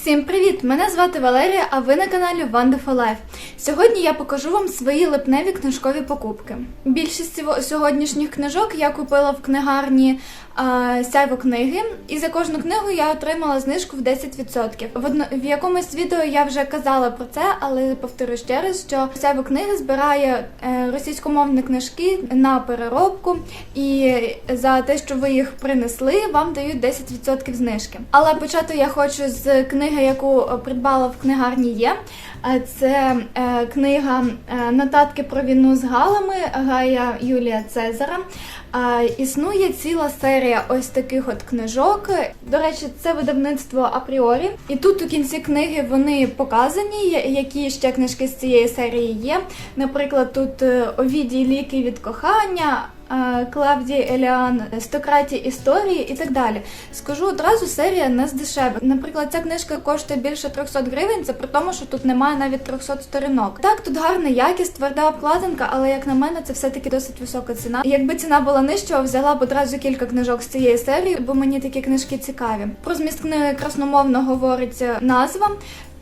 Всім привіт! Мене звати Валерія, а ви на каналі Wonderful Life. Сьогодні я покажу вам свої липневі книжкові покупки. Більшість сьогоднішніх книжок я купила в книгарні а, Сяйво книги, і за кожну книгу я отримала знижку в 10%. В, одно, в якомусь відео я вже казала про це, але повторю ще раз, що Сяйво книги збирає е, російськомовні книжки на переробку, і за те, що ви їх принесли, вам дають 10% знижки. Але почати я хочу з книги, яку е, придбала в книгарні є. Е, Це е, книга е, Нотатки про війну з галами Гая Юлія Цезара. Існує ціла серія ось таких от книжок. До речі, це видавництво апріорі. І тут у кінці книги вони показані, які ще книжки з цієї серії є. Наприклад, тут Овідій ліки від кохання. Клавдії Еліан, Стократі історії і так далі. Скажу одразу, серія не з. Наприклад, ця книжка коштує більше 300 гривень, це при тому, що тут немає навіть 300 сторінок. Так, тут гарна якість, тверда обкладинка, але як на мене, це все-таки досить висока ціна. Якби ціна була нижча, взяла б одразу кілька книжок з цієї серії, бо мені такі книжки цікаві. Про зміст книги красномовно говорить е, назва.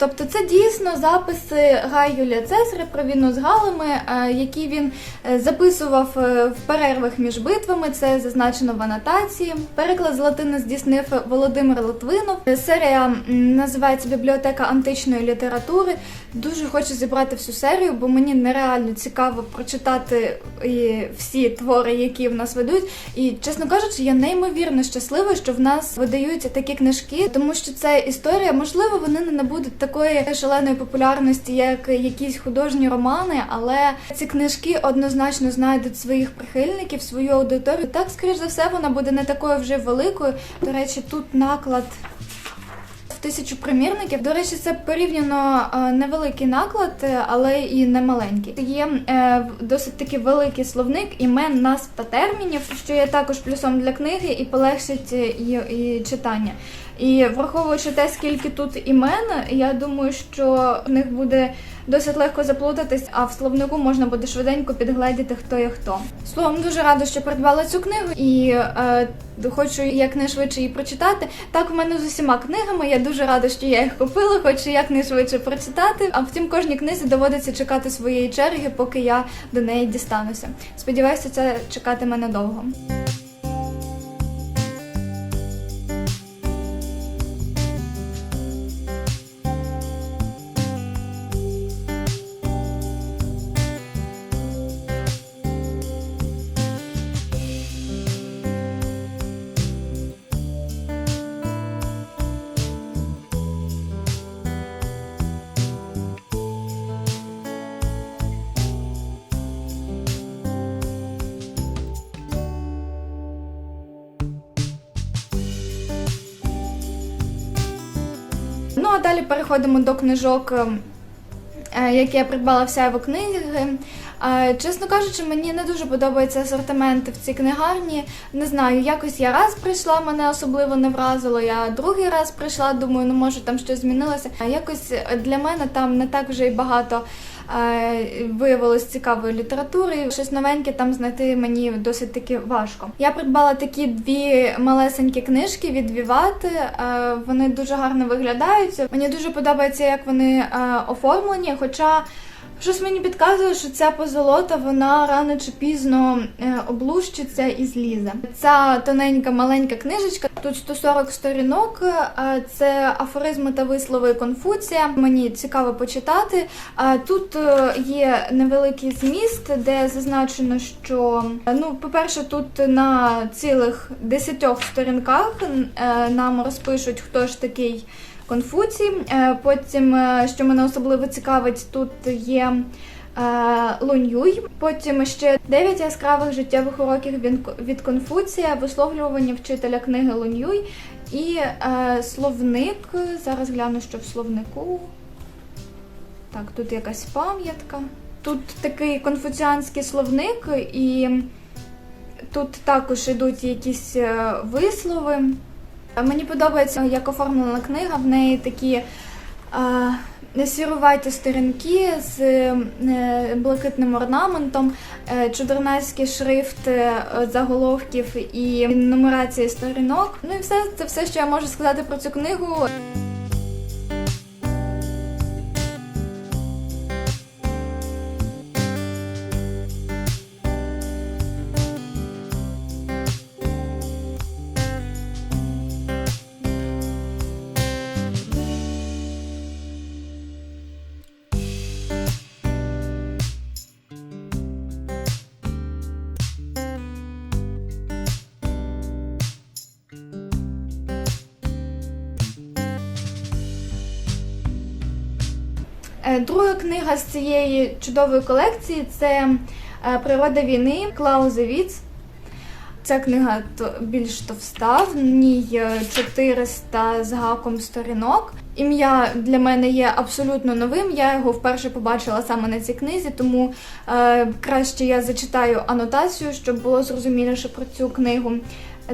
Тобто це дійсно записи Гай Юлія Цезаря про війну з галами, е, які він е, записував е, в перервах між битвами. Це зазначено в анотації. Переклад з латини здійснив Володимир Литвинов. Серія називається Бібліотека античної літератури. Дуже хочу зібрати всю серію, бо мені нереально цікаво прочитати всі твори, які в нас ведуть. І чесно кажучи, я неймовірно щаслива, що в нас видають такі книжки, тому що це історія, можливо, вони не набудуть такої шаленої популярності, як якісь художні романи, але ці книжки однозначно знайдуть своїх прихильників, свою аудиторію. Так, скоріш за все, вона буде не такою вже великою. До речі, тут наклад тисячу примірників. До речі, це порівняно е, невеликий наклад, е, але і не маленький. Є е, досить таки великий словник імен, назв та термінів, що є також плюсом для книги і полегшить і читання. І враховуючи те, скільки тут імен, я думаю, що в них буде досить легко заплутатись, а в словнику можна буде швиденько підгледіти, хто є хто. Словом, дуже рада, що придбала цю книгу і е, хочу якнайшвидше її прочитати. Так, в мене з усіма книгами. Я дуже рада, що я їх купила, хочу якнайшвидше прочитати. А втім, кожній книзі доводиться чекати своєї черги, поки я до неї дістануся. Сподіваюся, це чекатиме недовго. Далі переходимо до книжок, ем, е, які я придбала в Сяйво книги. Е, Чесно кажучи, мені не дуже подобається асортимент в цій книгарні. Не знаю, якось я раз прийшла, мене особливо не вразило. Я другий раз прийшла, думаю, ну може там щось змінилося. Якось для мене там не так вже й багато виявилось цікавої літератури. Щось новеньке там знайти мені досить таки важко. Я придбала такі дві малесенькі книжки від Віват. Е, Вони дуже гарно виглядають. Мені дуже подобається, як вони е, оформлені. Хоча щось мені підказує, що ця позолота вона рано чи пізно е, облущиться і злізе. Ця тоненька маленька книжечка. Тут 140 сторінок. е, Це афоризми та вислови Конфуція. Мені цікаво почитати. Тут е, є невеликий зміст, де зазначено, що ну, по-перше, тут на цілих 10 сторінках нам розпишуть, хто ж такий Конфуцій. Е, Потім, е, що мене особливо цікавить, тут є. е, Лунь-Юй. потім ще 9 яскравих життєвих уроків від- Конфуція, висловлювання вчителя книги Лунь-Юй і словник. Зараз гляну, що в словнику. Так, тут якась пам'ятка. Тут такий конфуціанський словник, і тут також йдуть якісь вислови. Мені подобається, як оформлена книга, в неї такі е, сіруваті сторінки з е, блакитним орнаментом, е, чудернацький шрифт е, заголовків і нумерації сторінок. Ну і все це все, що я можу сказати про цю книгу. Друга книга з цієї чудової колекції це е, Природа війни Клаузе Віц. Ця книга більш товста, в ній е, 400 з гаком сторінок. Ім'я для мене є абсолютно новим. Я його вперше побачила саме на цій книзі, тому е, краще я зачитаю анотацію, щоб було зрозуміліше про цю книгу.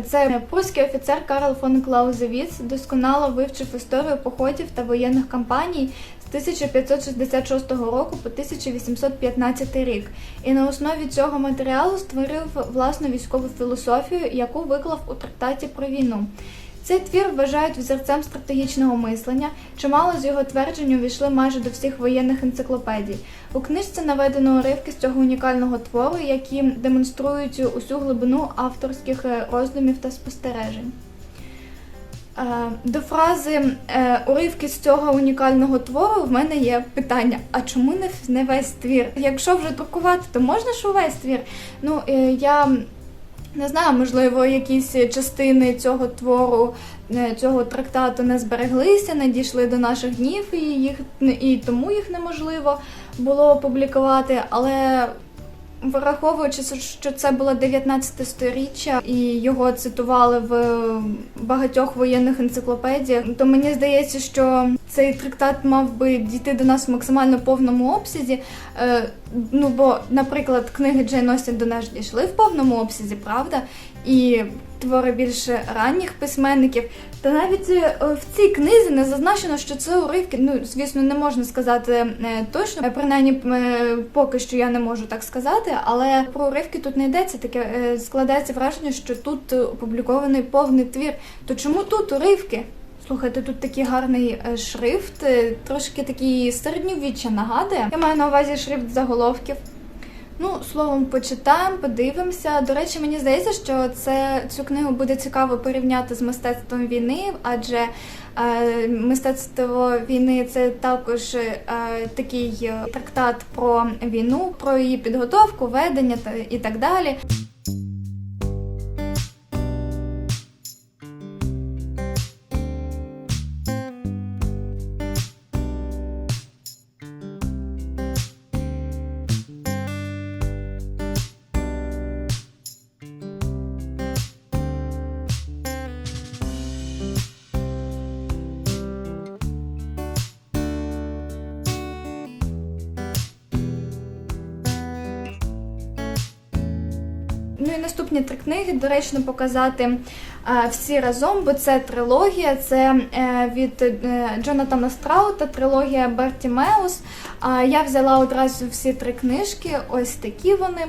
Це прусський офіцер Карл фон Клаузевіц досконало вивчив історію походів та воєнних кампаній 1566 року по 1815 рік, і на основі цього матеріалу створив власну військову філософію, яку виклав у трактаті про війну. Цей твір вважають взірцем стратегічного мислення. Чимало з його тверджень увійшли майже до всіх воєнних енциклопедій. У книжці наведено уривки з цього унікального твору, які демонструють усю глибину авторських е, роздумів та спостережень. Е, До фрази е, уривки з цього унікального твору в мене є питання: а чому не, весь твір? Якщо вже друкувати, то можна ж увесь твір? Ну, е, я не знаю, можливо, якісь частини цього твору, цього трактату не збереглися, не дійшли до наших днів, і їх і тому їх неможливо було опублікувати. Але враховуючи, що це було 19 сторіччя і його цитували в багатьох воєнних енциклопедіях, то мені здається, що цей трактат мав би дійти до нас в максимально повному обсязі. Е, Ну бо, наприклад, книги Джейн Остін до нас дійшли в повному обсязі, правда? І твори більш ранніх письменників. Та навіть е, в цій книзі не зазначено, що це уривки. Ну, звісно, не можна сказати е, точно. Е, Принаймні, поки що я не можу так сказати, але про уривки тут не йдеться. Таке складається враження, що тут опублікований повний твір. То чому тут уривки? Слухайте, тут такий гарний шрифт, трошки такий середньовіччя нагадує. Я маю на увазі шрифт заголовків. Ну, словом, почитаємо, подивимося. До речі, мені здається, що це цю книгу буде цікаво порівняти з мистецтвом війни, адже е, мистецтво війни це також е, такий е, трактат про війну, про її підготовку, ведення та і так далі. І наступні три книги доречно показати е, всі разом, бо це трилогія. Це е, від е, Джонатана Страута, трилогія Бартімеус. Е, я взяла одразу всі три книжки, ось такі вони.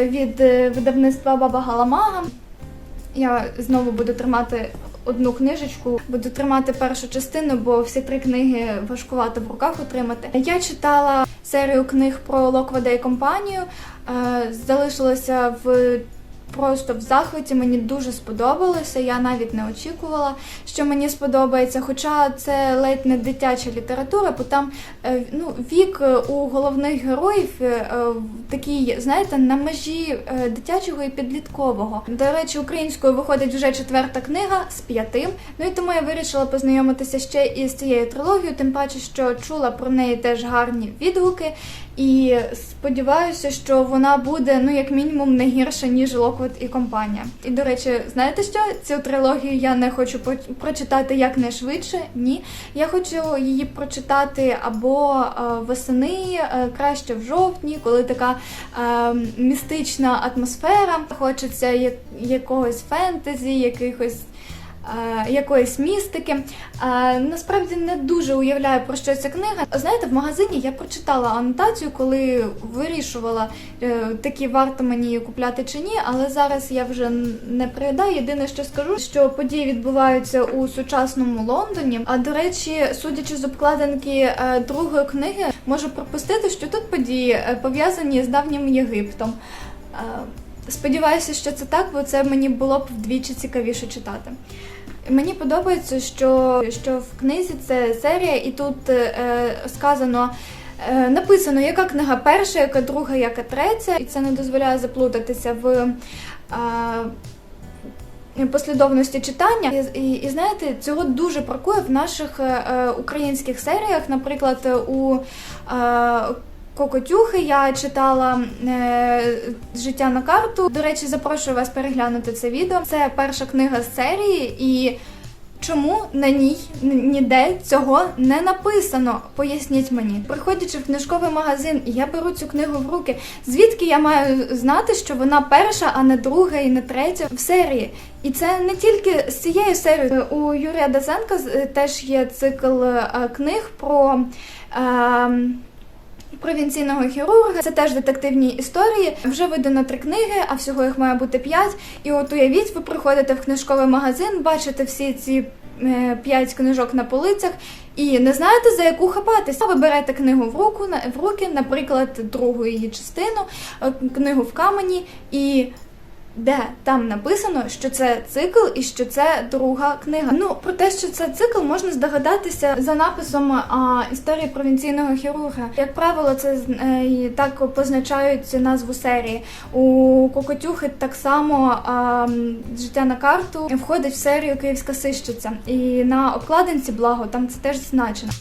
Від видавництва Баба Галамага. Я знову буду тримати одну книжечку, буду тримати першу частину, бо всі три книги важкувато в руках отримати. Я читала серію книг про Локведа і компанію. Е, Залишилася в просто в захваті. Мені дуже сподобалося. Я навіть не очікувала, що мені сподобається. Хоча це ледь не дитяча література, бо там е, ну, вік е, у головних героїв е, такий, знаєте, на межі дитячого і підліткового. До речі, українською виходить вже четверта книга з п'яти. Ну і тому я вирішила познайомитися ще із цією трилогією, тим паче, що чула про неї теж гарні відгуки. І сподіваюся, що вона буде ну як мінімум не гірша ніж Локвуд і компанія. І до речі, знаєте що? Цю трилогію я не хочу прочитати якнайшвидше. Ні, я хочу її прочитати або е, восени, е, краще в жовтні, коли така е, містична атмосфера. Хочеться якогось фентезі, якихось. Е, Якоїсь містики. Е, Насправді не дуже уявляю про що ця книга. Знаєте, в магазині я прочитала анотацію, коли вирішувала, е, такі варто мені купляти чи ні, але зараз я вже не пригадаю. Єдине, що скажу, що події відбуваються у сучасному Лондоні. А до речі, судячи з обкладинки другої книги, можу пропустити, що тут події пов'язані з давнім Єгиптом. Сподіваюся, що це так, бо це мені було б вдвічі цікавіше читати. Мені подобається, що, що в книзі це серія, і тут е, сказано. е, Написано, яка книга перша, яка друга, яка третя, і це не дозволяє заплутатися в, е, послідовності читання. І, і, і знаєте, цього дуже бракує в наших е, е, українських серіях. Наприклад, у е, Кокотюхи я читала е, життя на карту. До речі, запрошую вас переглянути це відео. Це перша книга з серії, і чому на ній ніде цього не написано? Поясніть мені. Приходячи в книжковий магазин, я беру цю книгу в руки. Звідки я маю знати, що вона перша, а не друга і не третя в серії? І це не тільки з цією серією. У Юрія е, теж є цикл е, книг про. Е, провінційного хірурга. Це теж детективні історії. Вже видано три книги, а всього їх має бути п'ять. І от уявіть, ви приходите в книжковий магазин, бачите всі ці. е, П'ять книжок на полицях і не знаєте за яку хапатися. Ви берете книгу в руку в руки, наприклад, другу її частину, книгу в камені, і де там написано, що це цикл і що це друга книга. Ну про те, що це цикл, можна здогадатися за написом а, історії провінційного хірурга. Як правило, це е, так позначають назву серії. У Кокотюхи так само а, життя на карту входить в серію Київська сищиця. І на обкладинці благо там це теж зазначено.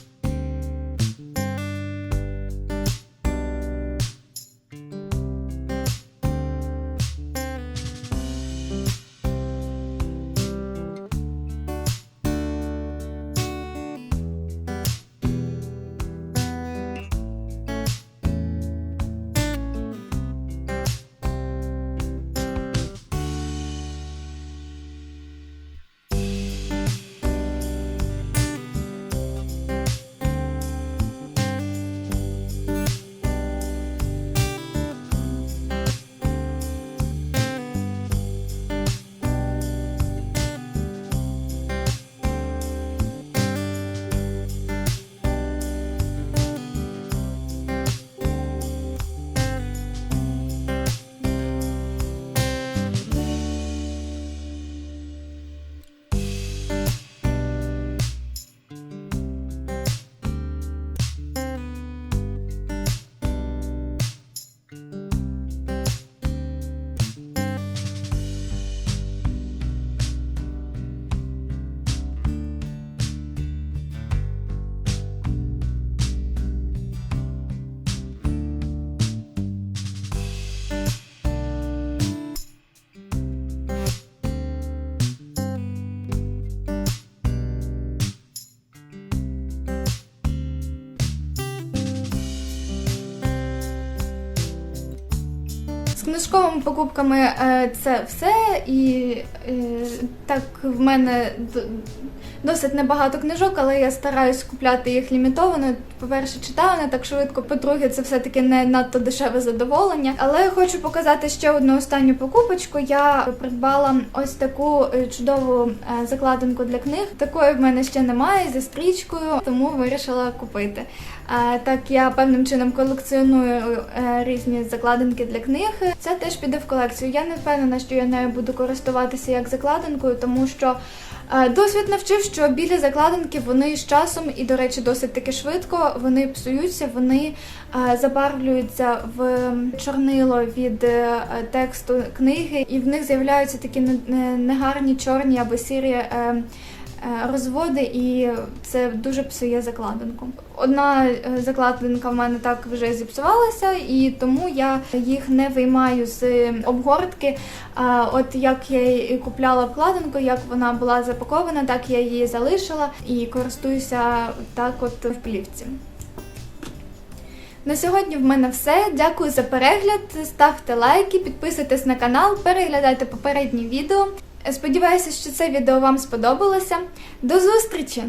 Книжковими покупками е, це все, і е, так в мене досить небагато книжок, але я стараюсь купляти їх лімітовано. По-перше, читаю не так швидко. По-друге, це все-таки не надто дешеве задоволення. Але хочу показати ще одну останню покупочку. Я придбала ось таку е, чудову е, закладинку для книг. Такої в мене ще немає зі стрічкою, тому вирішила купити. Так я певним чином колекціоную е, різні закладинки для книг. Це теж піде в колекцію. Я не впевнена, що я нею буду користуватися як закладинкою, тому що е, досвід навчив, що білі закладинки вони з часом і, до речі, досить таки швидко вони псуються, вони е, забарвлюються в чорнило від е, тексту книги, і в них з'являються такі не- не- негарні чорні або сірі. Е, Розводи, і це дуже псує закладинку. Одна е, закладинка в мене так вже зіпсувалася, і тому я їх не виймаю з обгортки. От як я і купляла обкладинку, як вона була запакована, так я її залишила і користуюся так, от в плівці. На сьогодні в мене все. Дякую за перегляд. Ставте лайки, підписуйтесь на канал, переглядайте попередні відео. Сподіваюся, що це відео вам сподобалося. До зустрічі!